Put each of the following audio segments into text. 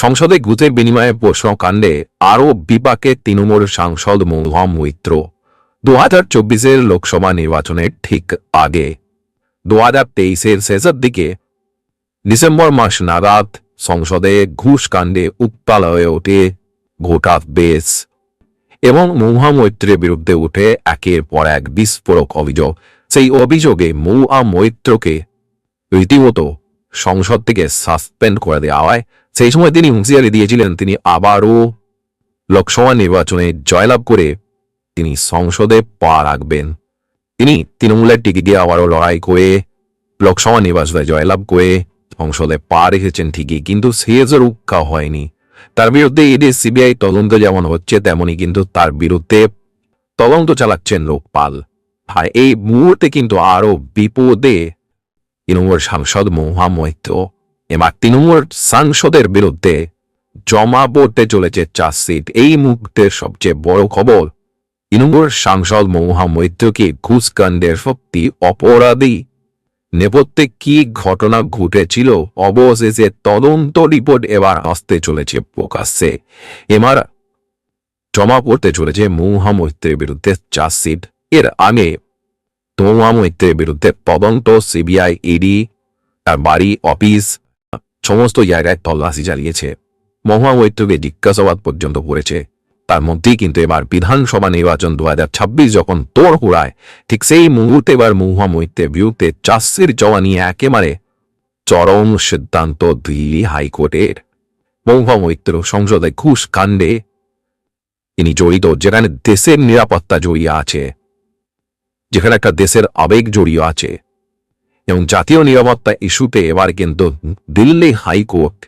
সংসদে গুতের বিনিময়ে প্রশ্ন কাণ্ডে আরও বিপাকে তৃণমূল সাংসদ মৌহম মৈত্র। দু হাজার চব্বিশের লোকসভা নির্বাচনের ঠিক আগে। দু হাজার তেইশের শেষের দিকে। ডিসেম্বর মাস নাগাদ সংসদে ঘুষ কাণ্ডে উত্তাল হয়ে ওঠে গোটা বেশ এবং মৌহা মৈত্রের বিরুদ্ধে উঠে একের পর এক বিস্ফোরক অভিযোগ। সেই অভিযোগে মৌহা মৈত্রকে রীতিমতো সংসদ থেকে সাসপেন্ড করে দেওয়া হয়। সেই সময় তিনি হুঁশিয়ারি দিয়েছিলেন, তিনি আবারও লোকসভা নির্বাচনে জয়লাভ করে তিনি সংসদে পা রাখবেন। তিনি তৃণমূলের টিকিটে আবারও লড়াই করে, লোকসভা নির্বাচনে জয়লাভ করে সংসদে পা রেখেছেন ঠিকই, কিন্তু শেষ রক্ষা হয়নি। তার বিরুদ্ধে ইডি, সিবিআই তদন্ত যেমন হচ্ছে, তেমনি কিন্তু তার বিরুদ্ধে তদন্ত চালাচ্ছেন লোকপাল। আর এই মুহূর্তে কিন্তু আরও বিপদে তৃণমূল সাংসদ মহুয়া মৈত্র। এবার তৃণমূল সাংসদের বিরুদ্ধে জমা পড়তে চলেছে চার্জশিট। এই মুহূর্তের সবচেয়ে বড় খবর, তৃণমূল সাংসদ মহুয়া মৈত্রকে ঘুষকাণ্ডের সত্যি অপরাধী। নেপথ্যে কি ঘটনা ঘটেছিল? অবশেষে তদন্ত রিপোর্ট এবার আসতে চলেছে প্রকাশ্যে। এবার জমা পড়তে চলেছে মৌহা মৈত্রের বিরুদ্ধে চার্জশিট। এর আগে মৌহা মৈত্রের বিরুদ্ধে তদন্ত, সিবিআই, ইডি তার বাড়ি, অফিস সমস্ত জায়গায় তল্লাশি চালিয়েছে। মহুয়া মৈত্রকে জিজ্ঞাসাবাদ পর্যন্ত পড়েছে তার মধ্যেই কিন্তু এবার বিধানসভা নির্বাচন দু হাজার ছাব্বিশ যখন তোর হুড়ায় ঠিক সেই মুহূর্তে এবার মহুয়া মৈত্রের বিরুদ্ধে চাষের জওয়া নিয়ে একেবারে চরম সিদ্ধান্ত দিল্লি হাইকোর্টের। মহুয়া মৈত্র সংসদে ঘুষ কাণ্ডে তিনি জড়িত, যেখানে দেশের নিরাপত্তা জড়িয়ে আছে, যেখানে একটা দেশের আবেগ জড়িয়ে আছে। এবং জাতীয় নিরাপত্তা ইস্যুতে এবার কিন্তু দিল্লি হাইকোর্ট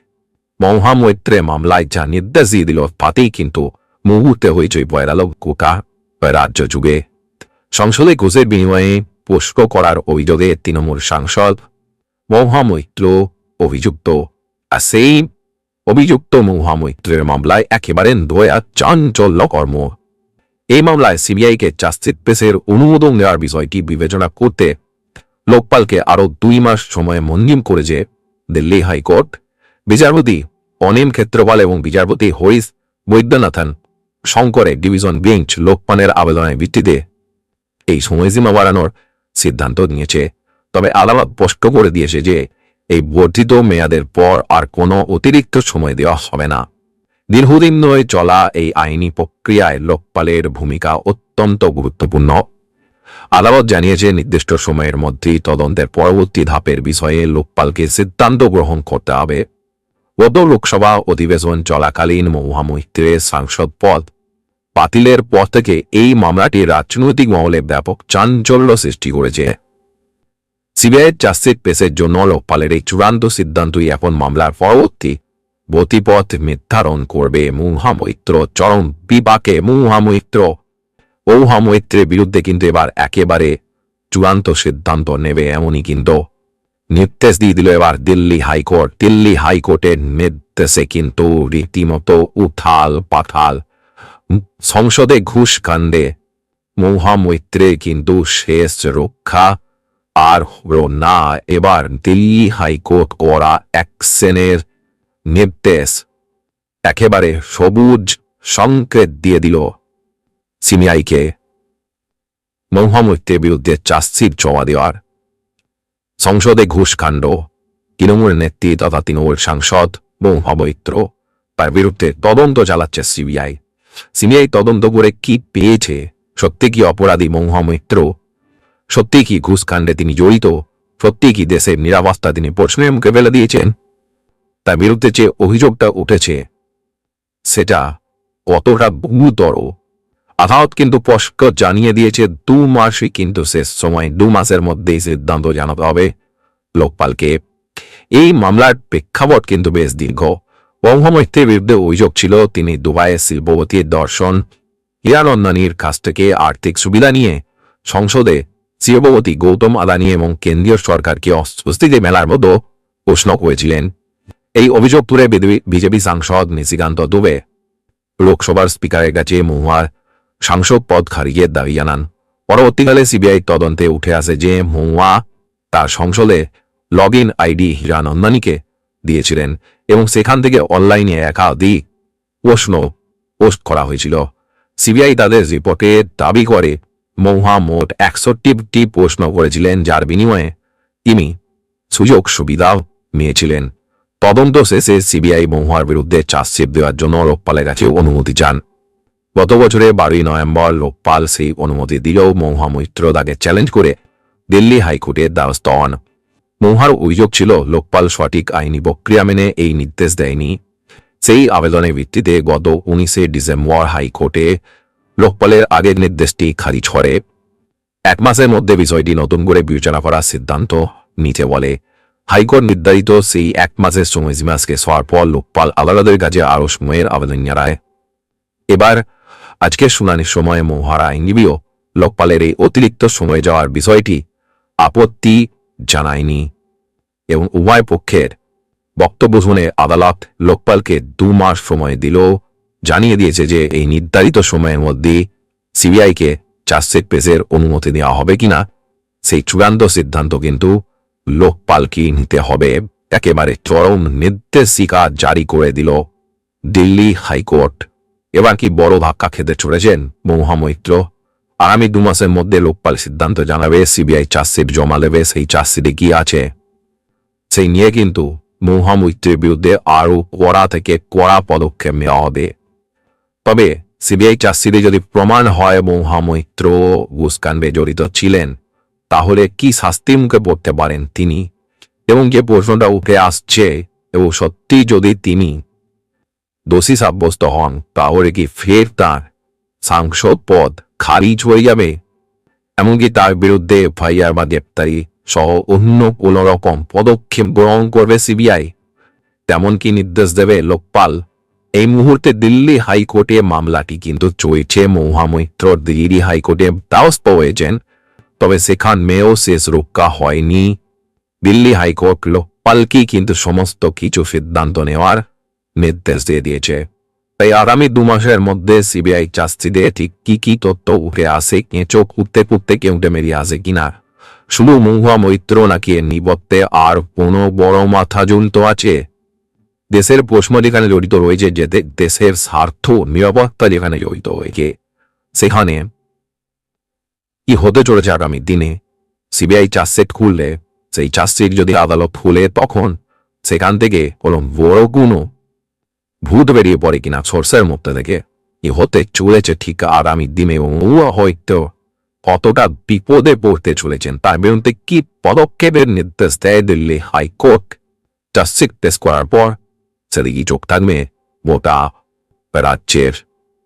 মহা মৈত্রে মামলায় যা নির্দেশ দিয়ে দিল, তাতেই কিন্তু মুহূর্তে হয়েছে বয়রালো কোকা রাজ্য যুগে সংসদে ঘুষের বিনিময়ে পুষ্প করার অভিযোগে তৃণমূল সাংসদ মহা মৈত্র অভিযুক্ত। আর সেই অভিযুক্ত মহা মৈত্রের মামলায় একেবারে দয়া চাঞ্চল্য কর্ম এই মামলায় সিবিআইকে চার্জশিট পেশের অনুমোদন নেওয়ার বিষয়টি বিবেচনা করতে লোকপালকে আরও দুই মাস সময় মঞ্জিম করেছে দিল্লি হাইকোর্ট, বিচারপতি অনিম ক্ষেত্রপাল এবং বিচারপতি হরিশ বৈদ্যনাথন শঙ্করের ডিভিশন বেঞ্চ লোকপালের আবেদনের ভিত্তিতে এই সময়সীমা বাড়ানোর সিদ্ধান্ত নিয়েছে। তবে আদালত স্পষ্ট করে দিয়েছে যে এই বর্ধিত মেয়াদের পর আর কোনো অতিরিক্ত সময় দেওয়া হবে না। দীর্ঘদিন ধরে চলা এই আইনি প্রক্রিয়ায় লোকপালের ভূমিকা অত্যন্ত গুরুত্বপূর্ণ। আদালত জানিয়েছে, নির্দিষ্ট সময়ের মধ্যেই তদন্তের পরবর্তী ধাপের বিষয়ে লোকপালকে সিদ্ধান্ত গ্রহণ করতে হবে। গত লোকসভা অধিবেশন চলাকালীন মহামৈত্রের সাংসদ পদ বাতিলের পর থেকে এই মামলাটি রাজনৈতিক মহলে ব্যাপক চাঞ্চল্য সৃষ্টি করেছে। সিবিআইয়ের চার্জশিট পেশের জন্য লোকপালের এই চূড়ান্ত সিদ্ধান্তই এখন মামলার পরবর্তী গতিপথ নির্ধারণ করবে মহামৈত্র চরম বিপাকে মহামৈত্র মহামৈত্রের বিরুদ্ধে কিন্তু এবার একেবারে চূড়ান্ত সিদ্ধান্ত নেবে এমনই কিন্তু। নির্দেশ দিয়ে দিল এবার দিল্লি হাইকোর্ট। দিল্লি হাইকোর্টের নির্দেশে কিন্তু রীতিমতো উথাল পাথাল সংসদে ঘুষ কাণ্ডে মহামৈত্রে কিন্তু শেষ রক্ষা আর হলো না। এবার দিল্লি হাইকোর্ট করা অ্যাকশনের নির্দেশ একেবারে সবুজ সংকেত দিয়ে দিল। সিমিআইকে মহামৈত্রের বিরুদ্ধে চাষির জমা দেওয়ার, সংসদে ঘুষকাণ্ড তৃণমূল নেত্রী তথা তৃণমূল সাংসদ মহামৈত্র তার বিরুদ্ধে তদন্ত চালাচ্ছে সিবিআই। সিবিআই তদন্ত করে কি পেয়েছে? সত্যি কি অপরাধী মহামৈত্র? সত্যি কি ঘুষকাণ্ডে তিনি জড়িত? সত্যি কি দেশের নিরাপত্তা তিনি প্রশ্নের মুখে ফেলে দিয়েছেন? তার বিরুদ্ধে যে অভিযোগটা উঠেছে, সেটা কতটা গুরুতর? আদালত কিন্তু স্পষ্ট জানিয়ে দিয়েছে, দু মাসই কিন্তু শেষ সময়, দু মাসের মধ্যেই সিদ্ধান্ত জানাতে হবে লোকপালকে। এই মামলার প্রেক্ষাপট কিন্তু বেশ দীর্ঘ। ব্রহ্মমৈত্রের বিরুদ্ধে অভিযোগ ছিল, তিনি দুবাইয়ের শিল্পপতির দর্শন হিরানন্দানির কাছ থেকে আর্থিক সুবিধা নিয়ে সংসদে শিল্পপতি গৌতম আদানি এবং কেন্দ্রীয় সরকারকে অস্বস্তিতে মেলার মতো প্রশ্ন করেছিলেন। এই অভিযোগ তুলে বিজেপি সাংসদ নিশিকান্ত দুবে, লোকসভার স্পিকারের কাছে মহুয়ার সাংসদ পদ খারিজের দাবি জানান। পরবর্তীকালে সিবিআই তদন্তে উঠে আসে যে মহুয়া তার সংসদে লগ ইন আইডি হীরানন্দানীকে দিয়েছিলেন এবং সেখান থেকে অনলাইনে একাধিক প্রশ্ন পোস্ট করা হয়েছিল। সিবিআই তাদের রিপোর্টে দাবি করে মৌহা মোট একষট্টিটি প্রশ্ন করেছিলেন যার বিনিময়ে তিনি সুযোগ সুবিধাও নিয়েছিলেন। তদন্ত শেষে সিবিআই মহুয়ার বিরুদ্ধে চার্জশিট দেওয়ার জন্য লোকপালের কাছে অনুমতি চান। গত বছরে বারোই নভেম্বর লোকপাল সেই অনুমতি দিলেও মৌহা মৈত্র তাকে চ্যালেঞ্জ করে দিল্লি হাইকোর্টের দ্বারস্থ হন। মহুয়ার অভিযোগ ছিল, লোকপাল সঠিক আইনি প্রক্রিয়া মেনে এই নির্দেশ দেয়নি। সেই আবেদনের ভিত্তিতে গত উনিশে ডিসেম্বর হাইকোর্টে লোকপালের আগের নির্দেশটি খারিজ করে। এক মাসের মধ্যে বিষয়টি নতুন করে বিবেচনা করার সিদ্ধান্ত নিতে বলে। হাইকোর্ট নির্ধারিত সেই এক মাসের সময়সীমাকে সরার পর লোকপাল আদালতের কাছে আরও সময়ের আবেদন জানায়। এবার আজকের শুনানির সময় মহারা আইনজীবীও লোকপালের এই অতিরিক্ত সময় যাওয়ার বিষয়টি আপত্তি জানায়নি এবং উভয় পক্ষের বক্তব্য শুনে আদালত লোকপালকে দু মাস সময় দিলেও জানিয়ে দিয়েছে যে এই নির্ধারিত সময়ের মধ্যে সিবিআইকে চার্জশিট পেশের অনুমতি দেওয়া হবে কিনা, সেই চূড়ান্ত সিদ্ধান্ত কিন্তু লোকপালকে নিতে হবে। একেবারে চরম নির্দেশিকা জারি করে দিল দিল্লি হাইকোর্ট। এবার কি বড় ধাক্কা খেতে চলেছেন মহামৈত্র আগামী দু মাসের মধ্যে লোকপাল সিদ্ধান্ত জানাবে, সিবিআই চার্জশিট জমা দেবে, সেই চার্জশিটে কি আছে? সেই নিয়ে কিন্তু মহামৈত্রের বিরুদ্ধে আরও কড়া থেকে কড়া পদক্ষেপ নেওয়া হবে। তবে সিবিআই চার্জশিটে যদি প্রমাণ হয় মহামৈত্র গুসকানবে জড়িত ছিলেন, তাহলে কি শাস্তি মুখে পড়তে পারেন তিনি? এবং যে প্রশ্নটা উঠে আসছে এবং সত্যি যদি তিনি দোষী সাব্যস্ত হন, তাহলে কি ফের তার সাংসদ পদ খারিজ হয়ে যাবে? এমনকি তার বিরুদ্ধে এফআইআর বা গ্রেপ্তারি সহ অন্য কোনো রকম পদক্ষেপ গ্রহণ করবে সিবিআই। তেমন কি নির্দেশ দেবে লোকপাল। এই মুহূর্তে দিল্লি হাইকোর্টে মামলাটি কিন্তু চলছে, মহামৈত্র দিল্লি হাইকোর্টে দ্বারস্থ হয়েছেন। তবে সেখান মেয়েও শেষ রক্ষা হয়নি। দিল্লি হাইকোর্ট লোকপালকেই কিন্তু সমস্ত কিছু সিদ্ধান্ত নেওয়ার নির্দেশ দিয়ে দিয়েছে। তাই আগামী দু মাসের মধ্যে সিবিআই চাস্তিদের ঠিক কি কি তথ্য উঠে আসে কেঁচো কুত্তে কুত্তে কেউটে মেরিয়ে আসে কিনা? শুধু মহুয়া মৈত্র নাকি নিবত্তে আর কোনো বড় মাথা ঝুলতো আছে? দেশের প্রশ্ন যেখানে জড়িত রয়েছে যে দেশের স্বার্থ নিরাপত্তা যেখানে জড়িত হয়েছে সেখানে কি হতে চলেছে আগামী দিনে? সিবিআই চার্জশিট খুললে, সেই চার্জশিট যদি আদালত খুলে, তখন সেখান থেকে কোনো বড় কোনো ভূত বেরিয়ে পড়ে কিনা সোর্সের মধ্যে থেকে। ই হতে চলেছে ঠিক আগামী দিনে দিমে হইতে কতটা বিপদে পড়তে চলেছেন তার বিরুদ্ধে কি পদক্ষেপের নির্দেশ দেয় দিল্লি হাইকোর্ট? সিক টেস্ট করার পর সেদিকে চোখ থাকবে মোটা রাজ্যের